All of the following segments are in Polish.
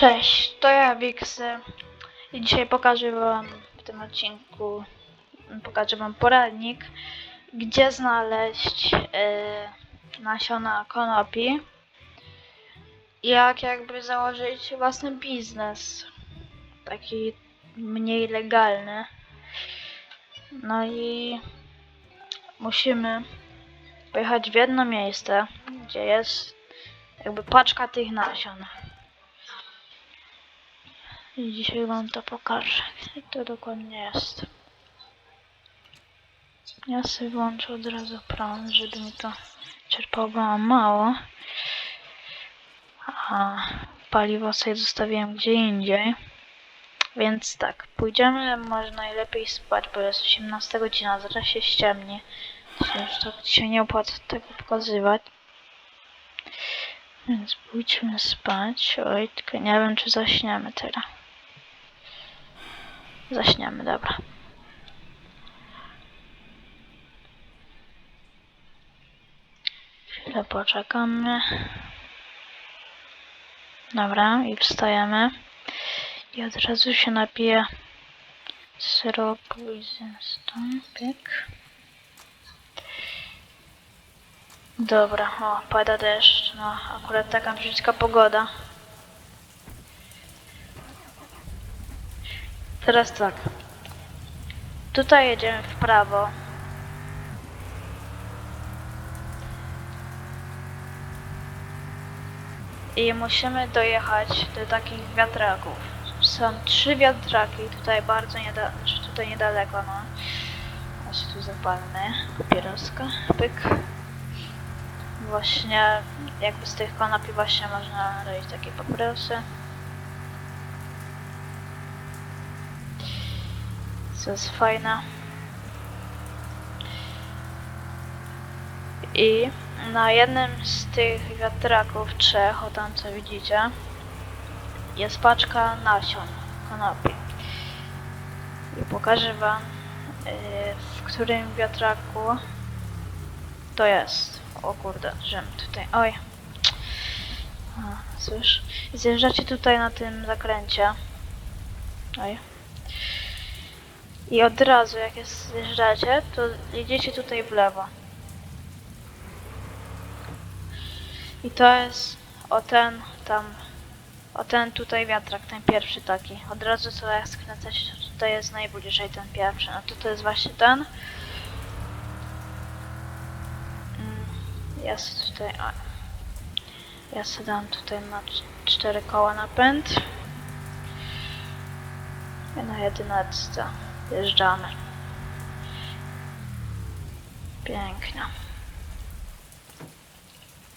Cześć, to ja Wixy i dzisiaj pokażę wam w tym odcinku pokażę wam poradnik gdzie znaleźć e, nasiona konopi. Jak jakby założyć własny biznes taki mniej legalny. No i musimy pojechać w jedno miejsce gdzie jest jakby paczka tych nasion i dzisiaj wam to pokażę, jak to dokładnie jest. Ja sobie włączę od razu prąd, żeby mi to czerpało mało. A paliwo sobie zostawiłem gdzie indziej. Więc tak, pójdziemy może najlepiej spać, bo jest 18 godzina, zaraz się ściemni. To się już tak się nie opłaca tego pokazywać. Więc pójdźmy spać. Oj, tylko nie wiem czy zaśniemy teraz. Zaśniemy, dobra. Chwilę poczekamy. Dobra, i wstajemy. I od razu się i zemstą. Pyk. Dobra, o, pada deszcz. No, akurat taka brzydka pogoda. Teraz tak. Tutaj jedziemy w prawo. I musimy dojechać do takich wiatraków. Są trzy wiatraki, tutaj bardzo niedaleko, znaczy tutaj niedaleko, no. Się tu zapalmy. Papieroska, pyk. Właśnie jakby z tych konopi właśnie można robić takie papierosy. Co jest fajne. I na jednym z tych wiatraków trzech, o tam co widzicie, jest paczka nasion konopi. I pokażę wam, yy, w którym wiatraku to jest. O kurde, żem tutaj, oj. Cóż, zjeżdżacie tutaj na tym zakręcie. Oj. I od razu jak jest zjeżdżacie, to jedziecie tutaj w lewo. I to jest o ten tam, o ten tutaj wiatrak, ten pierwszy taki. Od razu co jak skręcacie, to tutaj jest najbliżej ten pierwszy. No to to jest właśnie ten. Mm, Ja sobie tutaj, o, ja sobie dam tutaj na cz- cztery koła napęd. I na jedyneczce. Wjeżdżamy. Pięknie.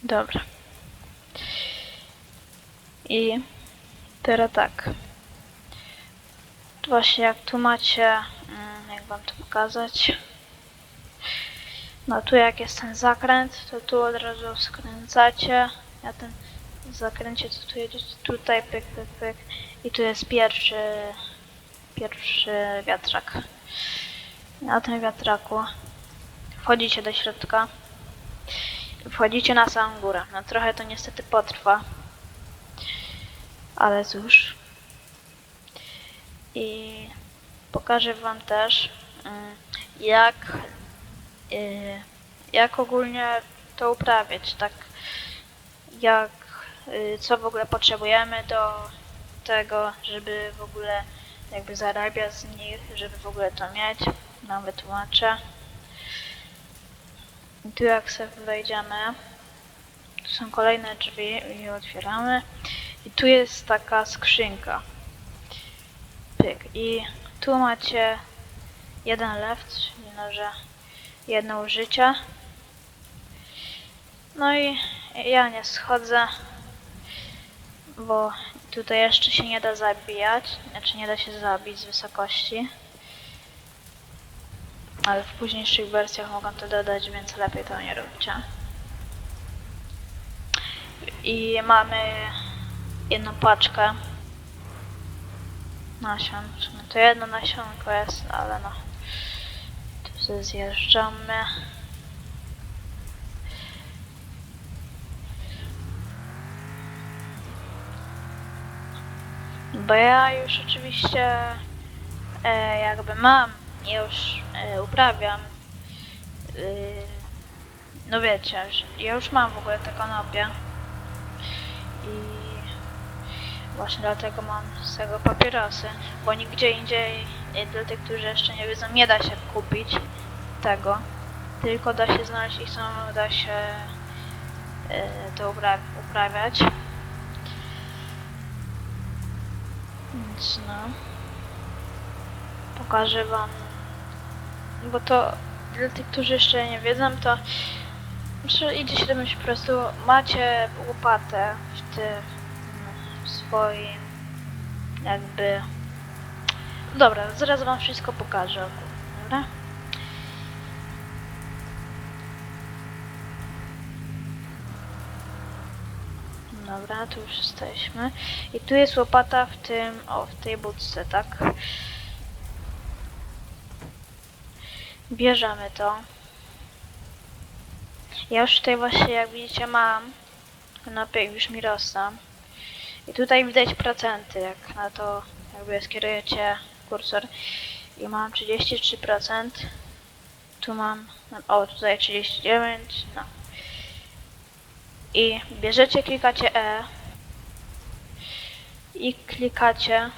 Dobra. I teraz tak. Właśnie jak tu macie, mm, jak wam to pokazać. No tu jak jest ten zakręt, to tu od razu skręcacie. Ja ten zakręcie, co tu jedziecie, tutaj pyk, pyk, pyk. I tu jest pierwszy pierwszy wiatrak. Na tym wiatraku wchodzicie do środka. Wchodzicie na samą górę. No trochę to niestety potrwa. Ale cóż. I pokażę wam też mm, jak y, jak ogólnie to uprawiać, tak jak y, co w ogóle potrzebujemy do tego, żeby w ogóle jakby zarabiać z nich, żeby w ogóle to mieć. Nam wytłumaczę. I tu jak sobie wejdziemy, tu są kolejne drzwi i otwieramy. I tu jest taka skrzynka. Pyk. I tu macie jeden left, czyli no, że jedno użycie. No i ja nie schodzę, bo Tutaj jeszcze się nie da zabijać, znaczy nie da się zabić z wysokości. Ale w późniejszych wersjach mogą to dodać, więc lepiej to nie róbcie. I mamy jedną paczkę nasion. To jedno nasionko jest, ale no. Tu zjeżdżamy. Bo ja już oczywiście e, jakby mam, już e, uprawiam. y, no wiecie, ja już mam w ogóle te konopie. I właśnie dlatego mam z tego papierosy, bo nigdzie indziej, e, dla tych, którzy jeszcze nie wiedzą, nie da się kupić tego. Tylko da się znaleźć i samemu da się e, to upra uprawiać. Pokażę wam. Bo to dla tych, którzy jeszcze nie wiedzą, to że idzie się domyślić po prostu macie łopatę w tym w swoim jakby dobra, zaraz wam wszystko pokażę dobra? Dobra, tu już jesteśmy. I tu jest łopata w tym, o, w tej budce, tak? Bierzemy to. Ja już tutaj właśnie, jak widzicie, mam konopie już mi rosną. I tutaj widać procenty, jak na to jakby skierujecie kursor. I mam 33%. Tu mam, o tutaj 39, no. I bierzecie, klikacie E i klikacie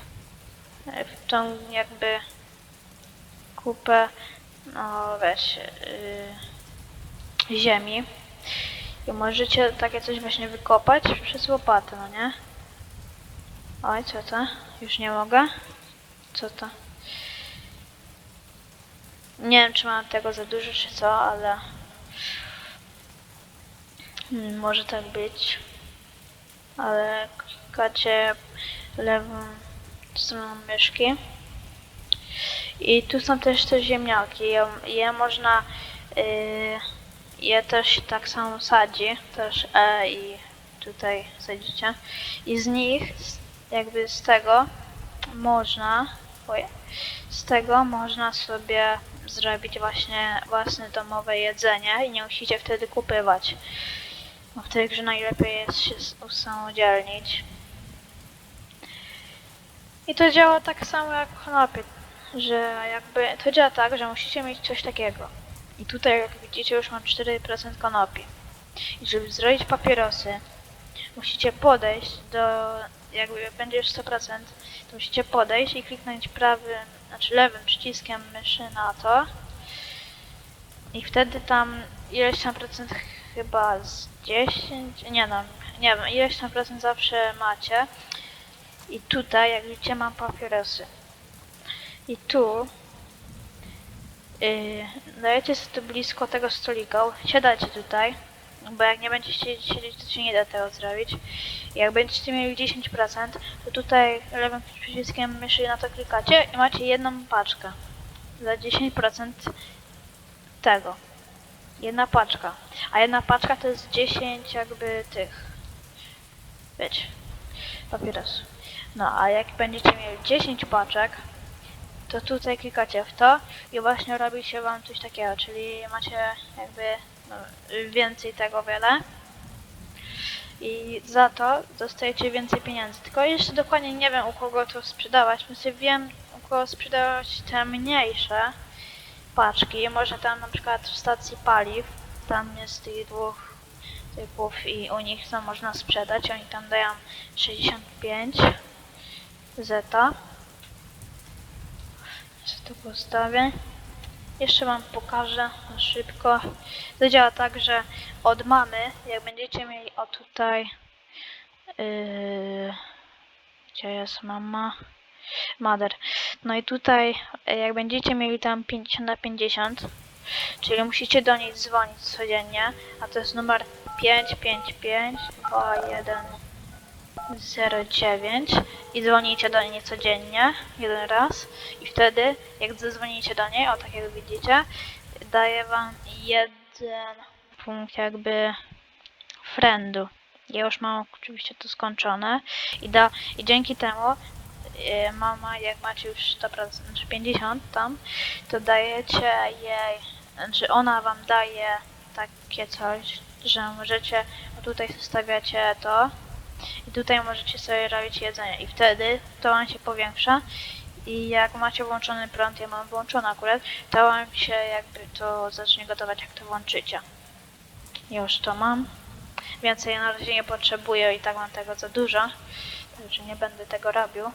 w tą jakby kupę, no weź, yy, ziemi. I możecie takie coś właśnie wykopać przez łopatę, no nie? Oj, co to? Już nie mogę? Co to? Nie wiem, czy mam tego za dużo, czy co, ale... Hmm, może tak być. Ale klikacie lewą stroną myszki. I tu są też te ziemniaki. Je, je można... Yy, je też tak samo sadzi. Też E i tutaj sadzicie. I z nich, jakby z tego można... Oj, z tego można sobie zrobić właśnie własne domowe jedzenie i nie musicie wtedy kupywać. Bo w tej grze najlepiej jest się usamodzielnić. I to działa tak samo jak w że jakby to działa tak, że musicie mieć coś takiego. I tutaj jak widzicie już mam 4% konopi. I żeby zrobić papierosy, musicie podejść do, jakby będzie już 100%, to musicie podejść i kliknąć prawym, znaczy lewym przyciskiem myszy na to. I wtedy tam ileś tam procent chyba z 10, nie no, nie wiem, ileś tam procent zawsze macie. I tutaj, jak widzicie, mam papierosy. I tu yy, dajecie sobie tu blisko tego stolika, siadacie tutaj, bo jak nie będziecie siedzieć, to się nie da tego zrobić. Jak będziecie mieli 10%, to tutaj lewym przyciskiem myszy na to klikacie i macie jedną paczkę. Za 10% tego. Jedna paczka. A jedna paczka to jest 10 jakby tych. Wiecie. Papierosów. No, a jak będziecie mieli 10 paczek, to tutaj klikacie w to i właśnie robi się wam coś takiego, czyli macie jakby no, więcej tego wiele i za to dostajecie więcej pieniędzy. Tylko jeszcze dokładnie nie wiem u kogo to sprzedawać, więc wiem u kogo sprzedawać te mniejsze paczki. Może tam na przykład w stacji paliw, tam jest tych dwóch typów i u nich to można sprzedać. Oni tam dają 65 zeta. Jeszcze to postawię. Jeszcze wam pokażę na szybko. To działa tak, że od mamy, jak będziecie mieli o tutaj yy, gdzie jest mama? Mother. No i tutaj, e, jak będziecie mieli tam 50 na 50, czyli musicie do niej dzwonić codziennie, a to jest numer 555 2109 i dzwonicie do niej codziennie, jeden raz i wtedy, jak zadzwonicie do niej, o tak jak widzicie, daje wam jeden punkt jakby friendu. Ja już mam oczywiście to skończone i, da, i dzięki temu mama, jak macie już 100%, znaczy 50 tam, to dajecie jej, znaczy ona wam daje takie coś, że możecie, tutaj zostawiacie to i tutaj możecie sobie robić jedzenie i wtedy to wam się powiększa i jak macie włączony prąd, ja mam włączony akurat, to wam się jakby to zacznie gotować jak to włączycie. Już to mam. Więcej na razie nie potrzebuję i tak mam tego za dużo, także nie będę tego robił.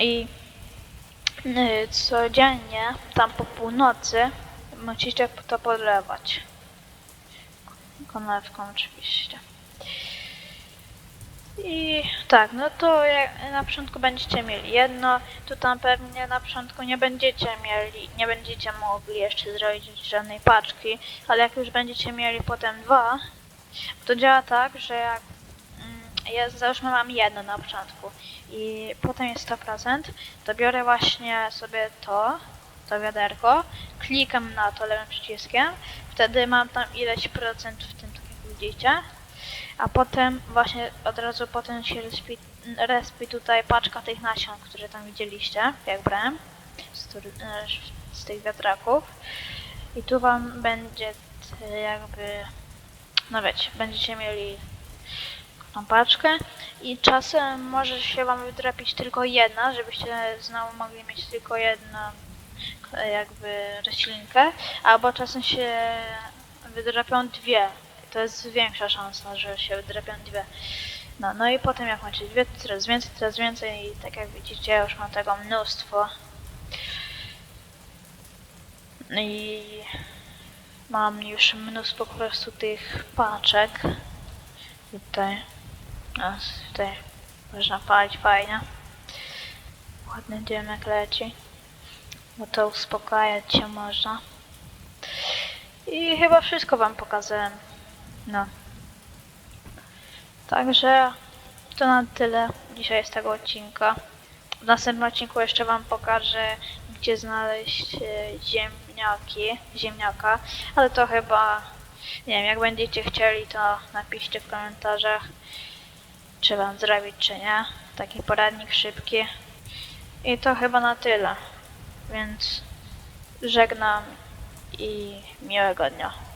I y, codziennie, tam po północy, musicie to podlewać. Konewką oczywiście. I tak, no to jak na początku będziecie mieli jedno, to tam pewnie na początku nie będziecie mieli, nie będziecie mogli jeszcze zrobić żadnej paczki, ale jak już będziecie mieli potem dwa, to działa tak, że jak ja załóżmy mam jedno na początku i potem jest 100%, to biorę właśnie sobie to, to wiaderko, klikam na to lewym przyciskiem, wtedy mam tam ileś procent w tym, tak jak widzicie, a potem właśnie od razu potem się respi, respi tutaj paczka tych nasion, które tam widzieliście, jak brałem, z, e, z tych wiatraków. I tu wam będzie jakby, no wiecie, będziecie mieli tą paczkę i czasem może się wam wydrapić tylko jedna, żebyście znowu mogli mieć tylko jedną e, jakby roślinkę, albo czasem się wydrapią dwie. To jest większa szansa, że się wydrapią dwie. No, no i potem jak macie dwie, coraz więcej, coraz więcej i tak jak widzicie, już mam tego mnóstwo. I mam już mnóstwo po prostu tych paczek. Tutaj, no, tutaj można palić fajnie. Ładny dymek leci. Bo to uspokajać się można. I chyba wszystko wam pokazałem. No. Także to na tyle dzisiaj z tego odcinka. W następnym odcinku jeszcze wam pokażę, gdzie znaleźć e, ziemniaki, ziemniaka, ale to chyba, nie wiem, jak będziecie chcieli, to napiszcie w komentarzach, czy wam zrobić, czy nie. Taki poradnik szybki. I to chyba na tyle. Więc żegnam i miłego dnia.